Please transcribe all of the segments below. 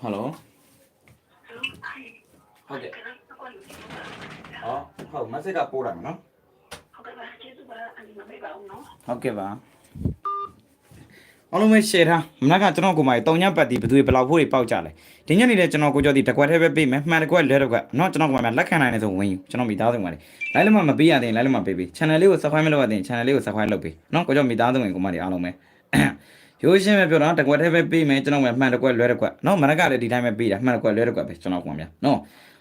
ဟယ်လိုဟုတ်ကဲ့ဟောဟုတ်မက်ဆေ့ကပို့တာမယ်နော်ဟုတ်ကဲ့ပါအားလုံးပဲ share ထားမနက်ကကျွန်တော်ကိုမိုင်တုံညပတ်တီဘယ်သူတွေဘယ်လောက်ဖို့တွေပေါက်ကြလဲဒီညနေလေကျွန်တော်ကိုကြောတီတကွက်ထဲပဲပေးမယ်မှန်တကွက်လဲတကွက်เนาะကျွန်တော်ကိုမိုင်လက်ခံနိုင်တယ်ဆိုဝင်ယူကျွန်တော်မိသားစုဝင်ပါတယ်လိုက်လို့မမပေးရသေးရင်လိုက်လို့မပေးပေး channel လေးကို subscribe မလုပ်ရသေးရင် channel လေးကို subscribe လုပ်ပေးเนาะကိုကြောမိသားစုဝင်ကိုမတွေအားလုံးပဲ ရိုးရှင်းပဲပြောတော့တကွက်တည်းပဲပေးမယ်ကျွန်တော်ကမှန်တကွက်လွဲတကွက်နော်မနက်ကလည်းဒီတိုင်းပဲပေးတာမှန်တကွက်လွဲတကွက်ပဲကျွန်တော်ကွန်ဗျာနော်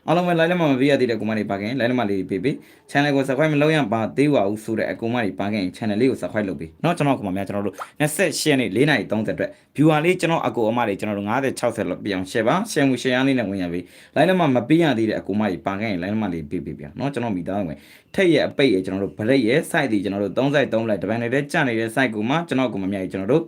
အားလုံးပဲ like လည်းမပေးရသေးတဲ့ကွန်မတွေပါခင် like လည်းမလေးပေးပေး channel ကို subscribe မလုပ်ရပါသေးပါဘူးဆိုတဲ့အကွန်မတွေပါခင် channel လေးကို subscribe လုပ်ပေးနော်ကျွန်တော်ကွန်မများကျွန်တော်တို့28နဲ့4:30အတွက် viewer လေးကျွန်တော်အကူအမတွေကျွန်တော်တို့50 60လောက်ပြောင်း share ပါ share မှု share လေးနဲ့ဝင်ရပေး like လည်းမမပေးရသေးတဲ့အကွန်မတွေပါခင် like လည်းမလေးပေးပေးပြနော်ကျွန်တော်မိသားစုဝင်ထက်ရဲ့အပိတ်ရဲ့ကျွန်တော်တို့ break ရဲ့ site တွေကျွန်တော်တို့33 like တပန်နေတဲ့ကြနေတဲ့ site ကိုမှကျွန်တော်ကွန်မများကြီးကျွန်တော်တို့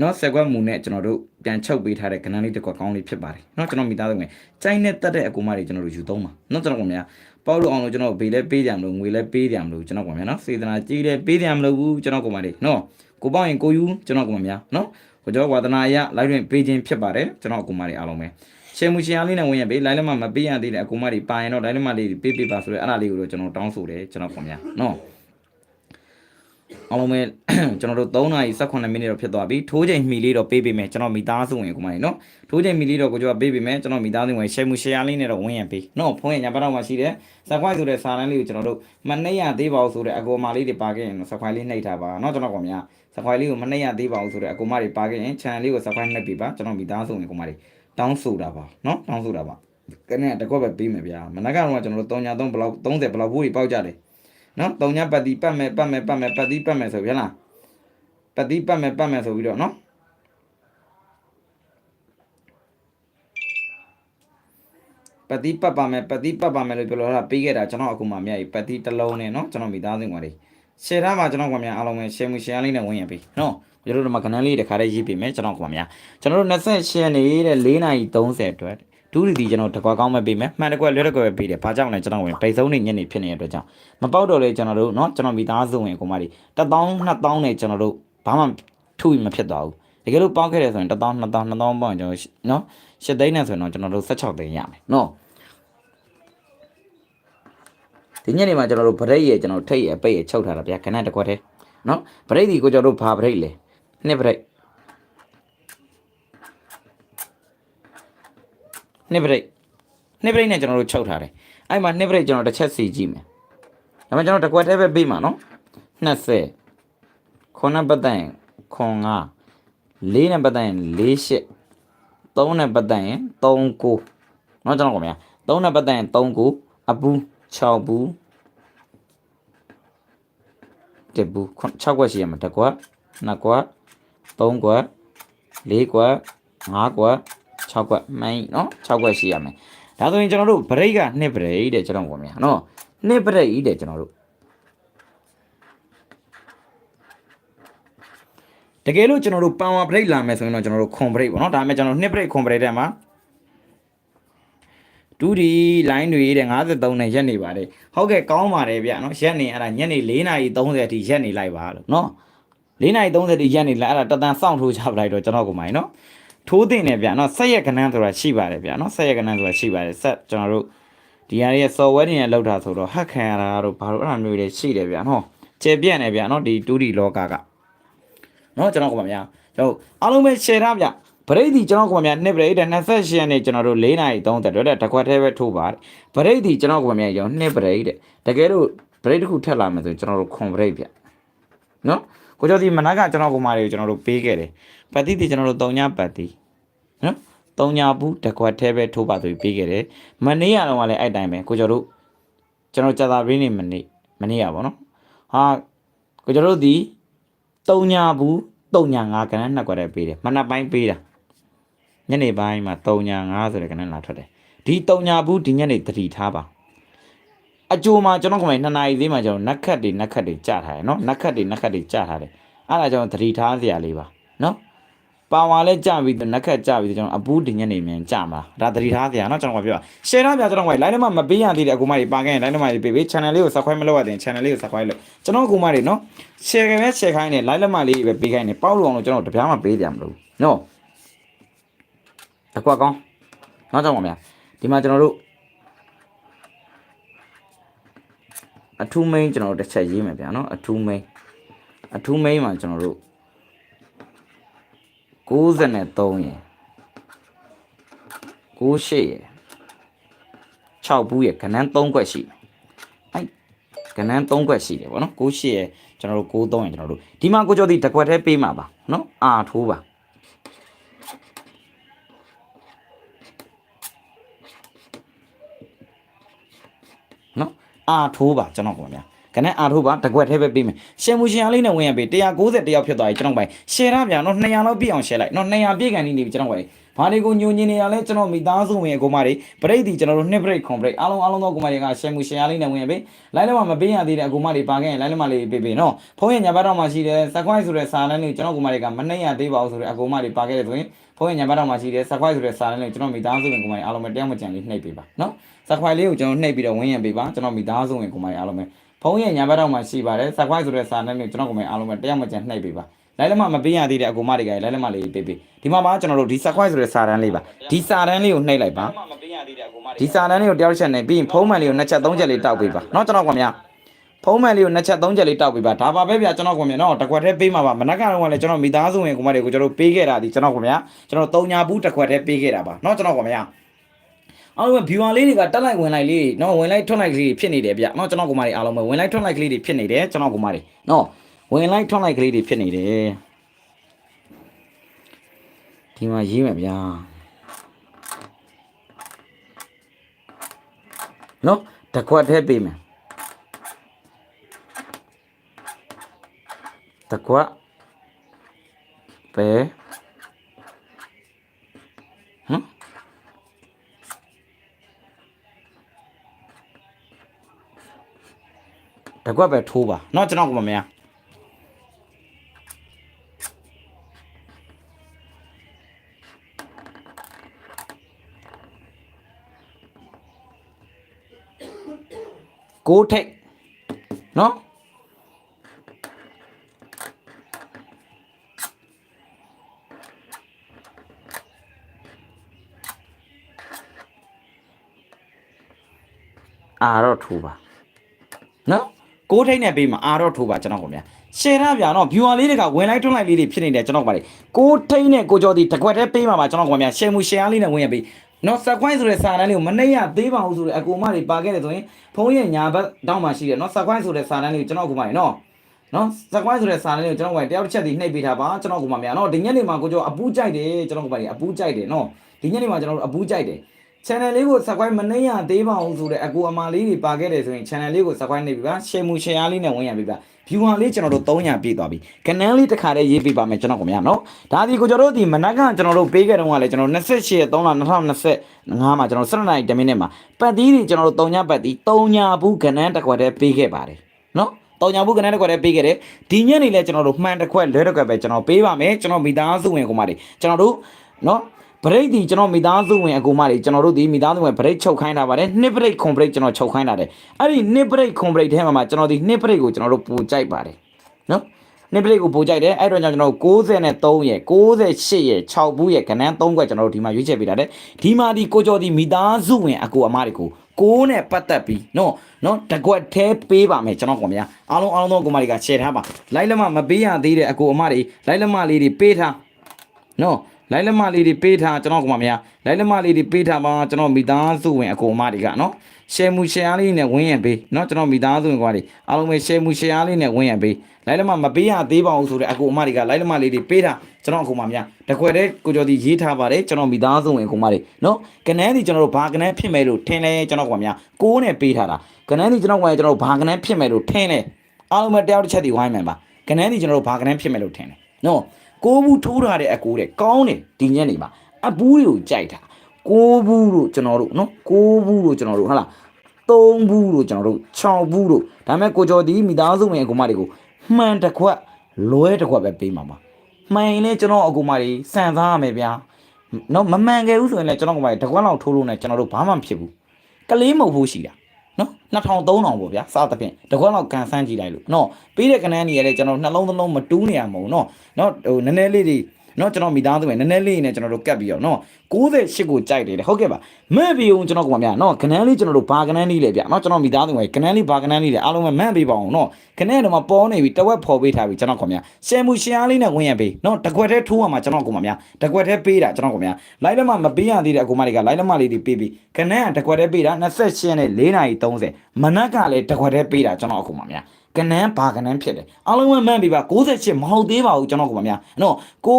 နော်ဆက်ကွက်မူနဲ့ကျွန်တော်တို့ပြန်ချုပ်ပေးထားတဲ့ကဏ္ဍလေးတစ်ခွက်ကောင်းလေးဖြစ်ပါတယ်เนาะကျွန်တော်မိသားစုဝင်ကြိုင်းနဲ့တက်တဲ့အကူမတွေကျွန်တော်တို့ယူသုံးပါเนาะကျွန်တော်ကများပေါလို့အောင်လို့ကျွန်တော်ဘေးလဲပေးကြမလို့ငွေလဲပေးကြမလို့ကျွန်တော်ကများเนาะစေတနာကြီးလဲပေးကြမလို့ဘူးကျွန်တော်ကမှလေးเนาะကိုပေါ့ရင်ကိုယူကျွန်တော်ကမှများเนาะကိုကျော်ဝါဒနာအရလိုက်တွင်ပေးခြင်းဖြစ်ပါတယ်ကျွန်တော်အကူမတွေအားလုံးပဲရှယ်မူရှင်အားလေးနဲ့ဝင်ရပေးလိုက်လက်မမပေးရသေးတဲ့အကူမတွေပါရင်တော့လိုက်လက်မလေးပေးပေးပါဆိုတော့အဲ့ဒါလေးကိုတော့ကျွန်တော်တောင်းဆိုတယ်ကျွန်တော်ကများเนาะ အားလုံးပဲကျွန်တော်တို့3နာရီ18မိနစ်တော့ဖြစ်သွားပြီထိုးချိန်မီလေးတော့ပေးပေးမယ်ကျွန်တော်မိသားစုဝင်ကိုမလေးနော်ထိုးချိန်မီလေးတော့ကိုကျော်ကပေးပေးမယ်ကျွန်တော်မိသားစုဝင် share မှု share လေးနဲ့တော့ဝင်ရပေးနော်ဖုန်းရညာဘက်တော့မှရှိတယ် subscribe ဆိုတဲ့စာတန်းလေးကိုကျွန်တော်တို့မနှိမ့်ရသေးပါဘူးဆိုတဲ့အကောမာလေးတွေပါခဲ့ရင် subscribe လေးနှိပ်ထားပါနော်ကျွန်တော်ကောင်များ subscribe လေးကိုမနှိမ့်ရသေးပါဘူးဆိုတဲ့အကောမာတွေပါခဲ့ရင် channel လေးကို subscribe နှိပ်ပေးပါကျွန်တော်မိသားစုဝင်ကိုမလေးတောင်းဆိုတာပါနော်တောင်းဆိုတာပါကနေတကွက်ပဲပေးမယ်ဗျာမနက်ကတော့ကျွန်တော်တို့3ည3ဘလောက်30ဘလောက်ဘူးတွေပေါက်ကြတယ် နော်3ညပတ်တီပတ်မယ်ပတ်မယ်ပတ်မယ်ပတ်တီပတ်မယ်ဆိုပြန်လားပတ်တိပတ်မယ်ပတ်မယ်ဆိုပြီးတော့နော်ပတ်တိပတ်ပါမယ်ပတ်တိပတ်ပါမယ်လို့ပြောလို့တာပေးခဲ့တာကျွန်တော်အခုမှမြတ်ကြီးပတ်တိတစ်လုံးနဲ့နော်ကျွန်တော်မိသားစုဝင်တွေရှယ်ထားမှာကျွန်တော်ကများအားလုံးပဲရှယ်မှုရှယ်လေးနဲ့ဝင်ရပြီနော်ကျွန်တော်တို့ဒီမှာခဏလေးတစ်ခါလေးရေးပြမယ်ကျွန်တော်ကများကျွန်တော်တို့28ရက်နေတဲ့4နာရီ30အတွက် ဒုတိယကျွန်တော်တကွာကောင်းမဲ့ပေးမယ်မှန်တကွက်လွဲတကွက်ပဲပေးတယ်ဘာကြောင့်လဲကျွန်တော်ဝင်ပိတ်ဆုံးနေညနေဖြစ်နေတဲ့အတွက်ကြောင့်မပေါက်တော့လေကျွန်တော်တို့เนาะကျွန်တော်မိသားစုဝင်အကူမတွေ1000 2000နဲ့ကျွန်တော်တို့ဘာမှထုမဖြစ်သွားဘူးတကယ်လို့ပေါက်ခဲ့တယ်ဆိုရင်1000 2000 2000ပေါက်ရင်ကျွန်တော်เนาะ8သိန်းနဲ့ဆိုရင်တော့ကျွန်တော်တို့16သိန်းရမယ်เนาะဒီညနေမှာကျွန်တော်တို့ဗရိတ်ရဲ့ကျွန်တော်ထိတ်ရဲ့ပိတ်ရဲ့ချုပ်ထားတာဗျာခဏတစ်ခွက်တည်းเนาะဗရိတ်ဒီကိုကျွန်တော်တို့ဘာဗရိတ်လဲနှစ်ဗရိတ် နှစ်ပရိတ်နှစ်ပရိတ်နဲ့ကျွန်တော်တို့ချုပ်ထားတယ်အဲ့မှာနှစ်ပရိတ်ကျွန်တော်တစ်ချက်စီကြည့်မယ်ဒါမှကျွန်တော်တစ်ကွက်တည်းပဲပြီးမှာနော်20ခုနှစ်ပတ်တိုင်ခွန်9 4နဲ့ပတ်တိုင်48 3နဲ့ပတ်တိုင်39နော်ကျွန်တော်ကမြာ3နဲ့ပတ်တိုင်39အပူ6ဘူးတဘူး6ကွက်ရှိရမှာတစ်ကွက်နှစ်ကွက်3ကွက်4ကွက်5ကွက် 6ခွက်မိုင်းနော်6ခွက်ရှိရမယ်ဒါဆိုရင်ကျွန်တော်တို့ break က2 break တဲ့ကျွန်တော်ဝင်မြန်နော်2 break တဲ့ကျွန်တော်တို့တကယ်လို့ကျွန်တော်တို့ power break လာမယ်ဆိုရင်တော့ကျွန်တော်တို့ခွန် break ပေါ့နော်ဒါပေမဲ့ကျွန်တော်2 break ခွန် break တဲ့မှာဒူဒီ line တွေတဲ့53နဲ့ရက်နေပါတယ်ဟုတ်ကဲ့ကောင်းပါတယ်ဗျနော်ရက်နေအဲ့ဒါညနေ4:30အထိရက်နေလိုက်ပါလို့နော်4:30တိရက်နေလိုက်အဲ့ဒါတတန်စောင့်ထိုးချပလိုက်တော့ကျွန်တော်ကိုမိုင်းနော် ထိုးတင်နေဗျာနော်ဆက်ရက်ကဏ္ဍဆိုတာရှိပါတယ်ဗျာနော်ဆက်ရက်ကဏ္ဍဆိုတာရှိပါတယ်ဆက်ကျွန်တော်တို့ဒီဟာရဲ့ software တွေနဲ့လောက်တာဆိုတော့ hack ခံရတာတို့ဘာလို့အဲ့ဒါမျိုးတွေရှိတယ်ဗျာနော်ကျေပြန့်နေဗျာနော်ဒီ 2D လောကကနော်ကျွန်တော်ကပါဗျာကျွန်တော်အားလုံးပဲ share ထားဗျာဗရိတ်ဒီကျွန်တော်ကပါဗျာနှစ်ဗရိတ်တဲ့28ရက်နေ့ကျွန်တော်တို့4နာရီ30တို့တဲ့တကွက်သေးပဲထိုးပါတယ်ဗရိတ်ဒီကျွန်တော်ကပါဗျာရောနှစ်ဗရိတ်တဲ့တကယ်လို့ဗရိတ်တစ်ခုထက်လာမယ်ဆိုကျွန်တော်တို့ခွန်ဗရိတ်ဗျာနော် ကိုကျော်ဒီမနက်ကကျွန်တော်ကိုမာတွေကိုကျွန်တော်တို့ပေးခဲ့တယ်ပတ်တိတိကျွန်တော်တို့တုံညပတ်တိနော်တုံညဘူးတကွက်သေးပဲထိုးပါသူပေးခဲ့တယ်မနေ့ကတော့လည်းအဲ့တိုင်းပဲကိုကျော်တို့ကျွန်တော်ကြာသာပြီးနေမနေ့မနေ့ကပေါ့နော်ဟာကိုကျော်တို့ဒီတုံညာဘူးတုံညာ၅ကဏ္ဍနှစ်ကွက်တည်းပေးတယ်မနက်ပိုင်းပေးတာညနေပိုင်းမှာတုံညာ၅ဆိုတဲ့ကဏ္ဍလာထွက်တယ်ဒီတုံညာဘူးဒီညနေတတိထားပါ အကြိုမှာကျွန်တော်ကမှနှစ်နာရီသေးမှကျွန်တော်နက်ခတ်တွေနက်ခတ်တွေကြာထားတယ်နော်နက်ခတ်တွေနက်ခတ်တွေကြာထားတယ်အဲ့ဒါကြောင့်တတိထားစရာလေးပါနော်ပါဝါလဲကြာပြီးနက်ခတ်ကြာပြီးကျွန်တော်အပူးဒီညနေမြန်ကြာမှာဒါတတိထားစရာနော်ကျွန်တော်ကပြော share ထားပြကျွန်တော်က line ထဲမှာမပေးရသေးတဲ့အကူမတွေပါခဲ့ရင် line ထဲမှာပေးပေး channel လေးကို subscribe မလုပ်ရသေးရင် channel လေးကို subscribe လုပ်ကျွန်တော်အကူမတွေနော် share ခင်ဗျ share ခိုင်းနေ line လက်မလေးပဲပေးခိုင်းနေပေါက်လို့အောင်လို့ကျွန်တော်တပြားမှပေးကြမလို့နော်တကွာကောင်းနောက်ကြောင့်ပါဗျာဒီမှာကျွန်တော်တို့ အထူးမိန်းကျွန်တော်တို့တစ်ချက်ရေးမယ်ဗျာနော်အထူးမိန်းအထူးမိန်းမှာကျွန်တော်တို့63ရယ်98ရယ်6ဘူးရယ်ခဏန်း3ခွက်ရှိတယ်အဲ့ခဏန်း3ခွက်ရှိတယ်ဗောနော်98ရယ်ကျွန်တော်တို့93ရယ်ကျွန်တော်တို့ဒီမှာကိုကျော်ဒီတစ်ခွက်တည်းပေးမှာပါနော်အာထိုးပါနော် အာထိုးပါကျွန်တော်ပေါ့ဗျာခဏအာထိုးပါတစ်ခွက်တည်းပဲပေးမယ်ရှယ်မူရှင်အားလေးနဲ့ဝင်ရပေး190တယောက်ဖြစ်သွားပြီကျွန်တော်ပိုင်ရှယ်ရဗျာနော်200လောက်ပြည့်အောင်ရှယ်လိုက်နော်200ပြည့်ကန်နေနေပြီကျွန်တော်ပိုင် ဘာတွေကိုညိုညင်နေရလဲကျွန်တော်မိသားစုဝင်အကောင်မတွေပရိတ်ဒီကျွန်တော်တို့နှစ်ပရိတ်ခွန်ပရိတ်အားလုံးအားလုံးသောအကောင်မတွေကရှယ်မူရှင်အားလေးနဲ့ဝင်ရပေးလိုက်လည်းမပေးရသေးတဲ့အကောင်မတွေပါခဲ့ရင်လိုက်လည်းမလေးပေးပေးနော်ဖုန်းရညာဘက်တော့မှရှိတယ်စကွိုင်းဆိုတဲ့စာလမ်းလေးကျွန်တော်ကောင်မတွေကမနှိမ့်ရသေးပါဘူးဆိုတဲ့အကောင်မတွေပါခဲ့တယ်ဆိုရင်ဖုန်းရညာဘက်တော့မှရှိတယ်စကွိုင်းဆိုတဲ့စာလမ်းလေးကျွန်တော်မိသားစုဝင်ကောင်မတွေအားလုံးပဲတရားမကြံလေးနှိပ်ပေးပါနော်စကွိုင်းလေးကိုကျွန်တော်နှိပ်ပြီးတော့ဝင်ရပေးပါကျွန်တော်မိသားစုဝင်ကောင်မတွေအားလုံးပဲဖုန်းရဲ့ညာဘက်တော့မှရှိပါတယ်စကွိုင်းဆိုတဲ့စာနဲ့ကျွန်တော်ကမအားလုံးပဲတရားမကျန်နှိပ်ပေးပါ လိုက်လက်မမပေးရသေးတဲ့အကူမတွေကလိုက်လက်မလေးပေးပေးဒီမှာပါကျွန်တော်တို့ဒီစကွိုင်းဆိုတဲ့စာတန်းလေးပါဒီစာတန်းလေးကိုနှိပ်လိုက်ပါဒီစာတန်းလေးကိုတယောက်ချက်နဲ့ပြီးရင်ဖုန်းမှန်လေးကိုနှစ်ချက်သုံးချက်လေးတောက်ပေးပါเนาะကျွန်တော်ကမြဖုံးမှန်လေးကိုနှစ်ချက်သုံးချက်လေးတောက်ပေးပါဒါပါပဲဗျာကျွန်တော်ကမြနော်တစ်ခွက်တည်းပေးမှာပါမနက်ကတော့လည်းကျွန်တော်မိသားစုဝင်ကူမတွေကိုကျွန်တော်ပေးခဲ့တာဒီကျွန်တော်ကမြကျွန်တော်တုံညာဘူးတစ်ခွက်တည်းပေးခဲ့တာပါเนาะကျွန်တော်ကမြအားလုံးပဲ viewer လေးတွေကတက်လိုက်ဝင်လိုက်လေးနော်ဝင်လိုက်ထွက်လိုက်ကလေးတွေဖြစ်နေတယ်ဗျနော်ကျွန်တော်ကမားတွေအားလုံးပဲဝင်လိုက်ထွက်လိုက်ကလေးတွေဖြစ်နေတယ်ကျွန်တော်ကမားတွေနော် ဝင်လိုက်ထွက်လိုက်ကလေးတွေဖြစ်နေတယ်ဒီမှာရေးမယ်ဗျာနော်တကွက်ထဲပေးမယ်တကွက်ပဲဟမ် တကွက်ပဲထိုးပါเนาะကျွန်တော်ကမမရ ကိုထိတ်နော်အာတော့ထူပါနော်ကိုထိတ်နဲ့ပေးမှာအာတော့ထူပါကျွန်တော်ခင်ဗျာရှယ်ရဗျာနော် viewer လေးတွေကဝင်လိုက်တွန်းလိုက်လေးတွေဖြစ်နေတယ်ကျွန်တော်ကပါတယ်ကိုထိတ်နဲ့ကိုကျော်ဒီတကွက်တည်းပေးမှာပါကျွန်တော်ခင်ဗျာရှယ်မှုရှယ်အားလေးနဲ့ဝင်ရပေး နော်စကွိုင်းဆိုတဲ့စာတန်းလေးကိုမနှိမ့်ရသေးပါဘူးဆိုတဲ့အကူမတွေပါခဲ့တယ်ဆိုရင်ဖုန်းရဲ့ညာဘက်တောင်းမှရှိတယ်နော်စကွိုင်းဆိုတဲ့စာတန်းလေးကိုကျွန်တော်ကပါလေနော်နော်စကွိုင်းဆိုတဲ့စာတန်းလေးကိုကျွန်တော်ကတယောက်တစ်ချက်စီနှိပ်ပေးထားပါကျွန်တော်ကပါဗျာနော်ဒီညနေမှာကိုကျော်အပူးကြိုက်တယ်ကျွန်တော်ကပါလေအပူးကြိုက်တယ်နော်ဒီညနေမှာကျွန်တော်တို့အပူးကြိုက်တယ် channel လေးကို subscribe မနှိမ့်ရသေးပါဘူးဆိုတဲ့အကူအမလေးတွေပါခဲ့တယ်ဆိုရင် channel လေးကို subscribe နှိပ်ပြီးပါ share မှု share လေးနဲ့ဝင်ရပြီပါ viewer လေးကျွန်တော်တို့300ပြည့်သွားပြီကနန်းလေးတစ်ခါတည်းရေးပေးပါမယ်ကျွန်တော်ကများနော်ဒါဒီကိုကျွန်တော်တို့ဒီမနက်ကကျွန်တော်တို့ပေးခဲ့တုန်းကလည်းကျွန်တော်28ရက်3လ2025မှာကျွန်တော်17နိုင်10မိနစ်မှာပတ်သီးတွေကျွန်တော်တို့3ညပတ်သီး3ညဘူးကနန်းတစ်ခွက်တည်းပေးခဲ့ပါတယ်နော်တောင်ညာဘူးကနန်းတစ်ခွက်တည်းပေးခဲ့တယ်ဒီညနေလဲကျွန်တော်တို့မှန်တစ်ခွက်လွဲတစ်ခွက်ပဲကျွန်တော်ပေးပါမယ်ကျွန်တော်မိသားစုဝင်ကိုမတွေကျွန်တော်တို့နော် ဘရိတ်ဒီကျွန်တော်မိသားစုဝင်အကူမတွေကျွန်တော်တို့ဒီမိသားစုဝင်ဘရိတ်ချုပ်ခိုင်းတာပါတယ်နှစ်ဘရိတ်ခွန်ဘရိတ်ကျွန်တော်ချုပ်ခိုင်းတာတယ်အဲ့ဒီနှစ်ဘရိတ်ခွန်ဘရိတ်ထဲမှာကျွန်တော်ဒီနှစ်ဘရိတ်ကိုကျွန်တော်တို့ပူကြိုက်ပါတယ်နော်နှစ်ဘရိတ်ကိုပူကြိုက်တယ်အဲ့တော့ကြောင့်ကျွန်တော်93ရယ်98ရယ်6ဘူးရယ်ကနန်း3ခွက်ကျွန်တော်တို့ဒီမှာရွေးချယ်ပေးတာတယ်ဒီမှာဒီကိုကျော်ဒီမိသားစုဝင်အကူအမတွေကိုကိုးနဲ့ပတ်သက်ပြီးနော်နော်တကွက်သေးပေးပါမယ်ကျွန်တော်ကောင်ဗျာအားလုံးအားလုံးသောအကူအမတွေက share ထားပါလိုက်လက်မမပေးရသေးတဲ့အကူအမတွေလိုက်လက်မလေးတွေပေးထားနော် လိုက်လက်မလေးတွေပေးထားကျွန်တော်ကမှမရလိုက်လက်မလေးတွေပေးထားပါကျွန်တော်မိသားစုဝင်အကူအမတွေကနော်ရှယ်မူရှယ်အားလေးနဲ့ဝင်းရံပေးနော်ကျွန်တော်မိသားစုဝင်ကွာတွေအားလုံးပဲရှယ်မူရှယ်အားလေးနဲ့ဝင်းရံပေးလိုက်လက်မမပေးရသေးပါဘူးဆိုတဲ့အကူအမတွေကလိုက်လက်မလေးတွေပေးထားကျွန်တော်အကူအမများတခွဲတဲ့ကိုကျော်ဒီရေးထားပါတယ်ကျွန်တော်မိသားစုဝင်အကူအမတွေနော်ကနန်းဒီကျွန်တော်တို့ဘာကနန်းဖြစ်မယ်လို့ထင်လဲကျွန်တော်ကမှများကိုးနဲ့ပေးထားတာကနန်းဒီကျွန်တော်ကကျွန်တော်ဘာကနန်းဖြစ်မယ်လို့ထင်လဲအားလုံးပဲတယောက်တစ်ချက်ဒီဝိုင်းမယ်ပါကနန်းဒီကျွန်တော်တို့ဘာကနန်းဖြစ်မယ်လို့ထင်လဲနော် ကိုဘူးထိုးထားတဲ့အကူတဲ့ကောင်းတယ်ဒီညက်နေမှာအဘူးတွေကိုကြိုက်တာကိုဘူးတို့ကျွန်တော်တို့နော်ကိုဘူးတို့ကျွန်တော်တို့ဟုတ်လားသုံးဘူးတို့ကျွန်တော်တို့6ဘူးတို့ဒါပေမဲ့ကိုကျော်ဒီမိသားစုဝင်အကူမတွေကိုမှန်တစ်ခွက်လွဲတစ်ခွက်ပဲပေးမှာပါမှန်ရင်လည်းကျွန်တော်အကူမတွေစံစားရမယ်ဗျာနော်မမှန်ခဲ့ဘူးဆိုရင်လည်းကျွန်တော်အကူမတွေတစ်ခွက်လောက်ထိုးလို့နဲ့ကျွန်တော်တို့ဘာမှမဖြစ်ဘူးကလေးမဟုတ်ဘူးရှိတာ နော်2000 3000ပေါ့ဗျာစားသဖြင့်တကွက်လောက်ကန်ဆန်းကြည့်လိုက်လို့နော်ပြီးတဲ့ကနန်းကြီးရတယ်ကျွန်တော်နှလုံးသလုံးမတူးနေရမဟုတ်နော်နော်ဟိုနည်းနည်းလေးတွေ နော်ကျွန်တော်မိသားစုပဲနည်းနည်းလေးနဲ့ကျွန်တော်တို့ကတ်ပြီးတော့နော်68ကိုကြိုက်တယ်ဟုတ်ကဲ့ပါမဲ့ပြီးအောင်ကျွန်တော်ကပါဗျာနော်ကနန်းလေးကျွန်တော်တို့ဘာကနန်းလေးလေဗျာနော်ကျွန်တော်မိသားစုပဲကနန်းလေးဘာကနန်းလေးလေအားလုံးပဲမဲ့ပြီးပါအောင်နော်ကနန်းတော့မပေါ်နေပြီတဝက်ဖော်ပေးထားပြီကျွန်တော်ကပါဗျာရှယ်မူရှယ်အားလေးနဲ့ဝင်ရပေးနော်တကွက်သေးထိုးရမှာကျွန်တော်ကပါဗျာတကွက်သေးပေးတာကျွန်တော်ကပါဗျာလိုက်လက်မမပေးရသေးတဲ့အကူမတွေကလိုက်လက်မလေးတွေပေးပြီးကနန်းကတကွက်သေးပေးတာ28နဲ့4နာရီ30မနက်ကလည်းတကွက်သေးပေးတာကျွန်တော်အကူမဗျာ ကနန်းဘာကနန်းဖြစ်တယ်အားလုံးဝမှန်းပြီပါ68မဟုတ်သေးပါဘူးကျွန်တော်ကမှများနော်ကို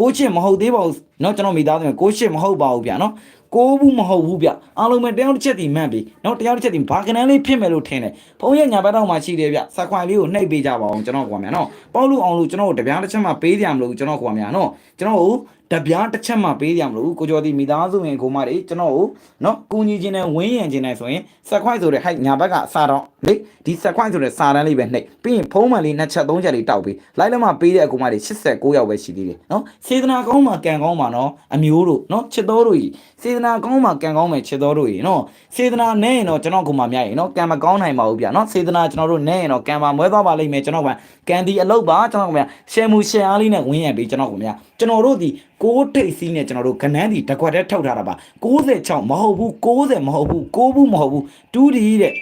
ကိုချစ်မဟုတ်သေးပါဘူးနော်ကျွန်တော်မိသားစုကိုချစ်မဟုတ်ပါဘူးဗျာနော်ကိုဘူးမဟုတ်ဘူးဗျအားလုံးပဲတယောက်တစ်ချက်တည်မှန်းပြီနော်တယောက်တစ်ချက်တည်ဘာကနန်းလေးဖြစ်မယ်လို့ထင်တယ်ဘုံရဲ့ညာဘက်တော့မှရှိတယ်ဗျစက်ခွိုင်လေးကိုနှိပ်ပေးကြပါအောင်ကျွန်တော်ကမှများနော်ပေါ့လို့အောင်လို့ကျွန်တော်တို့တပြားတစ်ချက်မှပေးကြမလို့ကျွန်တော်ကမှများနော်ကျွန်တော်တို့ တပြားတစ်ချက်မှပေးကြမလို့ကိုကျော်ဒီမိသားစုဝင်ကိုမတွေကျွန်တော်တို့နော်ကူညီခြင်းနဲ့ဝင်းရံခြင်းနဲ့ဆိုရင်စက်ခွိုင်ဆိုတဲ့ဟိုက်ညာဘက်ကစာတော့လေဒီစက်ခွိုင်ဆိုတဲ့စာတန်းလေးပဲနှိပ်ပြီးရင်ဖုံးမှန်လေးနှစ်ချက်သုံးချက်လေးတောက်ပြီးလိုက်လက်မှပေးတဲ့အကူမတွေ89ယောက်ပဲရှိသေးတယ်နော်စေတနာကောင်းမှကံကောင်းမှနော်အမျိုးတို့နော်ချစ်တော်တို့ကြီးစေတနာကောင်းမှကံကောင်းမယ်ချစ်တော်တို့ကြီးနော်စေတနာနဲ့ရင်တော့ကျွန်တော်ကူမများရင်နော်ကံမကောင်းနိုင်ပါဘူးဗျာနော်စေတနာကျွန်တော်တို့နဲ့ရင်တော့ကံပါမွဲသွားပါလိမ့်မယ်ကျွန်တော်ကကံဒီအလုပ်ပါကျွန်တော်ကရှယ်မူရှယ်အားလေးနဲ့ဝင်းရံပြီးကျွန်တော်ကများကျွန်တော်တို့ဒီကိုးထိတ်စီးနဲ့ကျွန်တော်တို့ကနန်းဒီတကွက်တည်းထုတ်ထားတာပါ66မဟုတ်ဘူး60မဟုတ်ဘူး9ဘူးမဟုတ်ဘူးတူးဒီတဲ့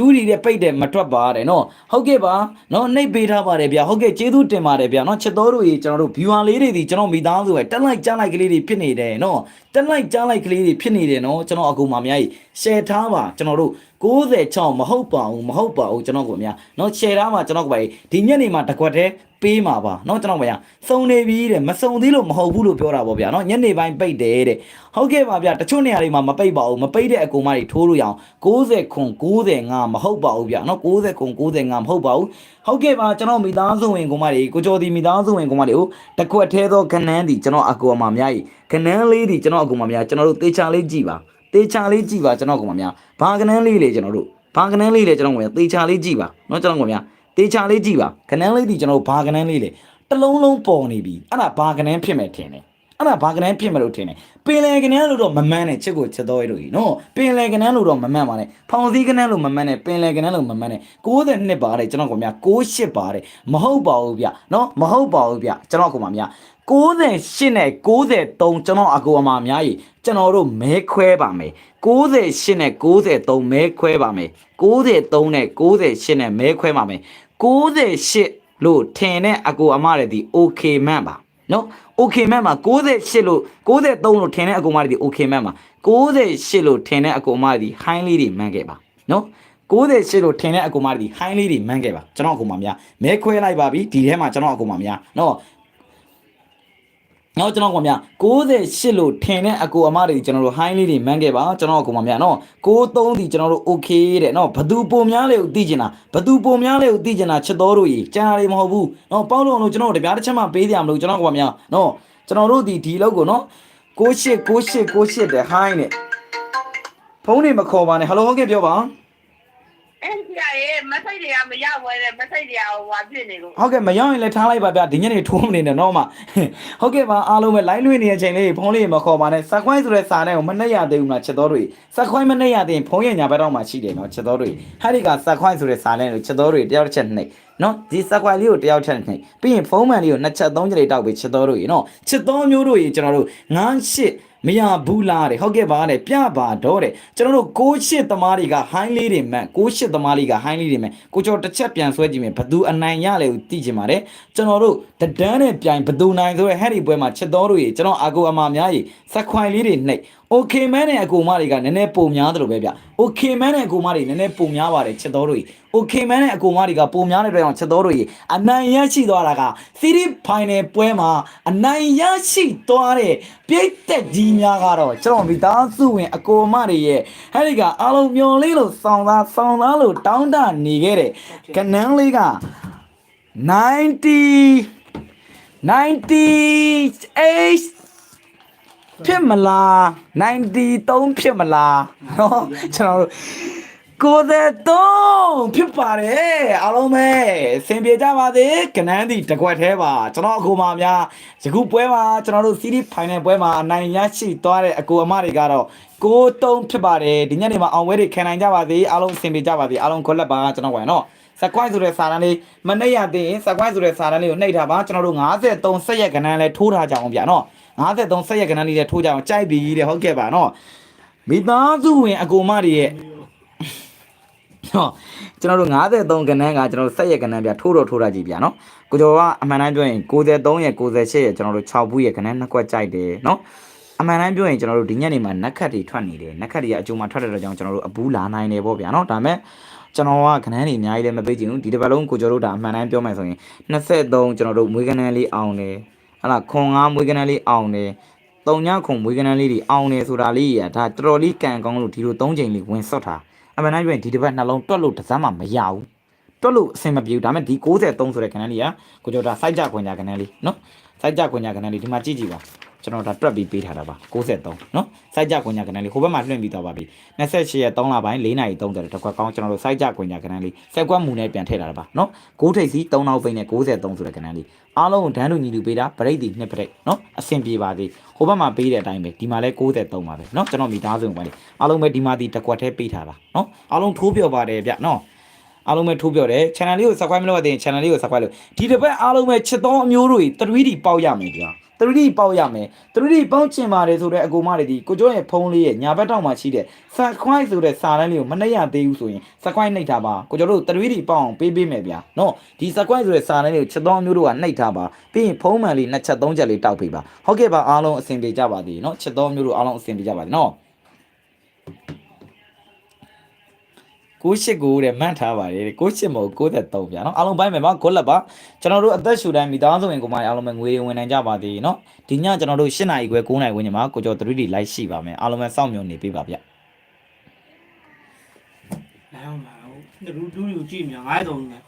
တူးရီတဲ့ပိတ်တဲ့မထွက်ပါတဲ့နော်ဟုတ်ကဲ့ပါနော်နှိပ်ပေးထားပါတယ်ဗျာဟုတ်ကဲ့ကျေးဇူးတင်ပါတယ်ဗျာနော်ချစ်တော်တို့ရေကျွန်တော်တို့ viewer လေးတွေဒီကျွန်တော်မိသားစုပဲတက်လိုက်ကြားလိုက်ကလေးတွေဖြစ်နေတယ်နော်တက်လိုက်ကြားလိုက်ကလေးတွေဖြစ်နေတယ်နော်ကျွန်တော်အကူမများကြီး share ထားပါကျွန်တော်တို့96မဟုတ်ပါဘူးမဟုတ်ပါဘူးကျွန်တော်ကများနော် share ထားပါကျွန်တော်ကပါဒီညနေမှာတကွက်တည်း ပေးမှာပါเนาะကျွန်တော်ဗျာစုံနေပြီတဲ့မစုံသေးလို့မဟုတ်ဘူးလို့ပြောတာပေါ့ဗျာเนาะညနေပိုင်းပိတ်တယ်တဲ့ဟုတ်ကဲ့ပါဗျာတချို့နေရာတွေမှာမပိတ်ပါဘူးမပိတ်တဲ့အကူမတွေထိုးလို့ရအောင်60ခွန်95မဟုတ်ပါဘူးဗျာเนาะ60ခွန်95မဟုတ်ပါဘူးဟုတ်ကဲ့ပါကျွန်တော်မိသားစုဝင်ကူမတွေကိုကျော်ဒီမိသားစုဝင်ကူမတွေကိုတကွက်သေးသောခနန်းဒီကျွန်တော်အကူအမများကြီးခနန်းလေးဒီကျွန်တော်အကူအမများကျွန်တော်တို့တေချာလေးကြည့်ပါတေချာလေးကြည့်ပါကျွန်တော်အကူအမများဘာခနန်းလေးလေကျွန်တော်တို့ဘာခနန်းလေးလေကျွန်တော်ကတေချာလေးကြည့်ပါเนาะကျွန်တော်ကများ တေချာလေးကြည့်ပါခနန်းလေးဒီကျွန်တော်ဘာခနန်းလေးလေတလုံးလုံးပေါ်နေပြီအဲ့ဒါဘာခနန်းဖြစ်မယ်ထင်တယ် အဲ့ဒါဘာကနန်းဖြစ်မလို့ထင်တယ်ပင်လယ်ကနန်းလို့တော့မမှန်းနဲ့ချစ်ကိုချစ်တော်ရလို့ကြီးနော်ပင်လယ်ကနန်းလို့တော့မမှန်းပါနဲ့ဖောင်စည်းကနန်းလို့မမှန်းနဲ့ပင်လယ်ကနန်းလို့မမှန်းနဲ့60နှစ်ပါတယ်ကျွန်တော်ကများ68ပါတယ်မဟုတ်ပါဘူးဗျနော်မဟုတ်ပါဘူးဗျကျွန်တော်ကမှများ68နဲ့93ကျွန်တော်အကူအမများကြီးကျွန်တော်တို့မဲခွဲပါမယ်68နဲ့93မဲခွဲပါမယ်93နဲ့68နဲ့မဲခွဲပါမယ်68လို့ထင်တဲ့အကူအမတွေဒီ okay မှန်ပါ နော် okay မှန်ပါ68လို့93လို့ထင်တဲ့အကူအမတွေဒီ okay မှန်ပါ68လို့ထင်တဲ့အကူအမတွေဒီ high လေးတွေမှန်ခဲ့ပါနော်68လို့ထင်တဲ့အကူအမတွေဒီ high လေးတွေမှန်ခဲ့ပါကျွန်တော်အကူအမများမဲခွဲလိုက်ပါပြီဒီထဲမှာကျွန်တော်အကူအမများနော် နော်ကျွန်တော်ကဗျာ68လို့ထင်တဲ့အကိုအမတွေကျွန်တော်တို့ high လေးတွေမှန်းခဲ့ပါကျွန်တော်အကိုမဗျာနော်63ဒီကျွန်တော်တို့ okay တဲ့နော်ဘသူပုံများလေးကိုသိကျင်တာဘသူပုံများလေးကိုသိကျင်တာချက်တော်တို့ကြီးကြားရမဟုတ်ဘူးနော်ပေါက်လို့လို့ကျွန်တော်တို့တပြားတစ်ချက်မှပေးကြမလို့ကျွန်တော်ကဗျာနော်ကျွန်တော်တို့ဒီဒီလောက်ကိုနော်68 68 68တဲ့ high နဲ့ဖုန်းနေမခေါ်ပါနဲ့ဟယ်လိုဟုတ်ကဲ့ပြောပါ အဲ့ဒီကရေမဆိတ်တွေကမရောက်ဝဲတဲ့မဆိတ်တွေကဟိုဟာဖြစ်နေလို့ဟုတ်ကဲ့မရောက်ရင်လည်းထားလိုက်ပါဗျဒီညနေထိုးမနေနဲ့တော့မှဟုတ်ကဲ့ပါအားလုံးပဲ line လွှင့်နေတဲ့အချိန်လေးဖုန်းလေးမခေါ်ပါနဲ့စက်ခွိုင်းဆိုတဲ့စာနဲ့ကိုမနှက်ရသေးဘူးလားချက်တော်တွေစက်ခွိုင်းမနှက်ရသေးရင်ဖုန်းရဲ့ညာဘက်တော့မှရှိတယ်နော်ချက်တော်တွေဟာဒီကစက်ခွိုင်းဆိုတဲ့စာနဲ့ကိုချက်တော်တွေတယောက်တစ်ချက်နှိပ်နော်ဒီစက်ခွိုင်းလေးကိုတယောက်တစ်ချက်နှိပ်ပြီးရင်ဖုန်းမှန်လေးကိုနှစ်ချက်သုံးချက်လေးတောက်ပြီးချက်တော်တို့ရေနော်ချက်တော်မျိုးတို့ရေကျွန်တော်တို့9 8 မရဘူးလားတဲ့ဟုတ်ကဲ့ပါတဲ့ပြပါတော့တဲ့ကျွန်တော်တို့6ရှစ်သမားတွေကဟိုင်းလေးတွေမှန်6ရှစ်သမားလေးကဟိုင်းလေးတွေမှန်ကိုကျော်တစ်ချက်ပြန်ဆွဲကြည့်မယ်ဘသူအနိုင်ရလဲကိုသိချင်ပါတယ်ကျွန်တော်တို့တဒန်းနဲ့ပြိုင်ဘသူနိုင်ဆိုရဲဟဲ့ဒီပွဲမှာချက်တော်တို့ရေကျွန်တော်အာကိုအမများကြီးစက်ခွိုင်လေးတွေနှိပ် okay man နဲ့အကူမတွေကနည်းနည်းပုံများတယ်လို့ပဲဗျ okay man နဲ့အကူမတွေနည်းနည်းပုံများပါတယ်ချက်တော်တို့ကြီး okay man နဲ့အကူမတွေကပုံများတဲ့အတွက်ကြောင့်ချက်တော်တို့ကြီးအနိုင်ရရှိသွားတာက city final ပွဲမှာအနိုင်ရရှိသွားတဲ့ပြိသက်ကြီးများကတော့ကျွန်တော်မိသားစုဝင်အကူမတွေရဲ့ဟဲ့ဒီကအားလုံးမျောလေးလို့ဆောင်းသားဆောင်းသားလို့တောင်းတနေခဲ့တဲ့ကနန်းလေးက90 98 ဖြစ်မလား93ဖြစ်မလားနော်ကျွန်တော်တို့ကိုသက်သုံးဖြစ်ပါတယ်အားလုံးပဲစင်ပြေကြပါသေးကနန်းတီတကွက်သေးပါကျွန်တော်အကိုမများယခုပွဲမှာကျွန်တော်တို့ CD final ပွဲမှာနိုင်ရရှိသွားတဲ့အကိုအမတွေကတော့ကိုသုံးဖြစ်ပါတယ်ဒီညနေမှာအောင်ပွဲတွေခံနိုင်ကြပါသေးအားလုံးစင်ပြေကြပါသေးအားလုံးခွက်လက်ပါကျွန်တော်ဝင်တော့စကွိုင်းဆိုတဲ့စာတန်းလေးမနှိပ်ရသေးရင်စကွိုင်းဆိုတဲ့စာတန်းလေးကိုနှိပ်ထားပါကျွန်တော်တို့53စက်ရက်ကနန်းလဲထိုးထားကြအောင်ဗျာနော် 53ဆက်ရက်ကဏ္ဍလေးလဲထိုးကြအောင်ကြိုက်ပြီတဲ့ဟုတ်ကဲ့ပါနော်မိသားစုဝင်အကူမတွေရဲ့ဟောကျွန်တော်တို့53ကဏ္ဍကကျွန်တော်တို့ဆက်ရက်ကဏ္ဍပြထိုးတော့ထိုးရကြည့်ဗျာနော်ကိုကျော်ကအမှန်တမ်းပြောရင်93ရက်98ရက်ကျွန်တော်တို့6ဘူးရဲ့ကဏ္ဍနှစ်ကွက်ကြိုက်တယ်နော်အမှန်တမ်းပြောရင်ကျွန်တော်တို့ဒီညနေမှာနက်ခတ်တွေထွက်နေတယ်နက်ခတ်တွေကအကျုံးမှာထွက်တဲ့တော့ကြောင့်ကျွန်တော်တို့အဘူးလာနိုင်တယ်ပေါ့ဗျာနော်ဒါပေမဲ့ကျွန်တော်ကကဏ္ဍတွေအများကြီးလည်းမပေးချင်ဘူးဒီတစ်ပတ်လုံးကိုကျော်တို့ဒါအမှန်တမ်းပြောမယ်ဆိုရင်23ကျွန်တော်တို့မွေးကဏ္ဍလေးအောင်တယ် ဟလာခွန်ငါမွေးကဏ္ဍလေးအောင်တယ်တုံညခုံမွေးကဏ္ဍလေးတွေအောင်တယ်ဆိုတာလေးရဒါတော်တော်လေးကံကောင်းလို့ဒီလို၃ချိန်လေးဝင်ဆွတ်တာအမှန်တမ်းပြောရင်ဒီတစ်ပတ်နှလုံးတွက်လို့တစ်စမ်းမှမရဘူးတွက်လို့အဆင်မပြေဘူးဒါပေမဲ့ဒီ63ဆိုတဲ့ခဏလေးကကိုကျော်ဒါစိုက်ကြခွင်ကြခဏလေးနော်စိုက်ကြခွင်ကြခဏလေးဒီမှာကြည့်ကြည့်ပါ ကျွန်တော်ဒါတွက်ပြီးပေးထားတာပါ63နော်စိုက်ကြခွင်ကြခဏလေးဟိုဘက်မှာလွှင့်ပြီးတော့ပါပြီ28ရက်3လပိုင်း4နာရီ30တကွက်ကောင်းကျွန်တော်တို့စိုက်ကြခွင်ကြခဏလေးစက်ကွက်မူနဲ့ပြန်ထည့်လာတာပါနော်6ထိပ်စီ3နောက်ပိတ်နဲ့63ဆိုတဲ့ခဏလေးအားလုံးကိုဒန်းတူညီတူပေးတာပရိတ်တီနှစ်ပရိတ်နော်အဆင်ပြေပါသေးဟိုဘက်မှာပေးတဲ့အတိုင်းပဲဒီမှာလဲ63ပါပဲနော်ကျွန်တော်မိသားစုဝင်ပါလေအားလုံးပဲဒီမှာဒီတကွက်ထဲပေးထားတာနော်အားလုံးထိုးပြောပါတယ်ဗျနော်အားလုံးပဲထိုးပြောတယ် channel လေးကို subscribe မလုပ်ရသေးရင် channel လေးကို subscribe လုပ်ဒီတစ်ပတ်အားလုံးပဲချစ်သောအမျိုးတို့ 3D ပေါက်ရမယ်ဗျာ 3D ပေါက်ရမယ် 3D ပေါက်ချင်ပါတယ်ဆိုတော့အကူမတွေဒီကိုကျော်ရဲ့ဖုန်းလေးရဲ့ညာဘက်တောက်မှာရှိတဲ့ subscribe ဆိုတဲ့စာတန်းလေးကိုမနှိပ်ရသေးဘူးဆိုရင် subscribe နှိပ်ထားပါကိုကျော်တို့ 3D ပေါက်အောင်ပေးပေးမယ်ဗျာနော်ဒီ subscribe ဆိုတဲ့စာတန်းလေးကိုချစ်သောအမျိုးတို့ကနှိပ်ထားပါပြီးရင်ဖုန်းမှန်လေးနှစ်ချက်သုံးချက်လေးတောက်ပေးပါဟုတ်ကဲ့ပါအားလုံးအဆင်ပြေကြပါသေးနော်ချစ်သောအမျိုးတို့အားလုံးအဆင်ပြေကြပါသေးနော် ကိုရှိကိုတဲ့မှတ်ထားပါတယ်ကိုရှိမဟုတ်63ဗျာနော်အားလုံးပိုင်းမယ်ပါကိုလက်ပါကျွန်တော်တို့အသက်ရှူတိုင်းမိသားစုဝင်ကိုမအားလုံးပဲငွေဝင်နိုင်ကြပါသေးနော်ဒီညကျွန်တော်တို့8နာရီခွဲ9နာရီဝန်းကျင်မှာကိုကျော် 3D live ရှိပါမယ်အားလုံးပဲစောင့်မျှော်နေပေးပါဗျ来အောင်လာအောင်ဒီလူလူကိုကြည့်မြငါးတုံးနဲ့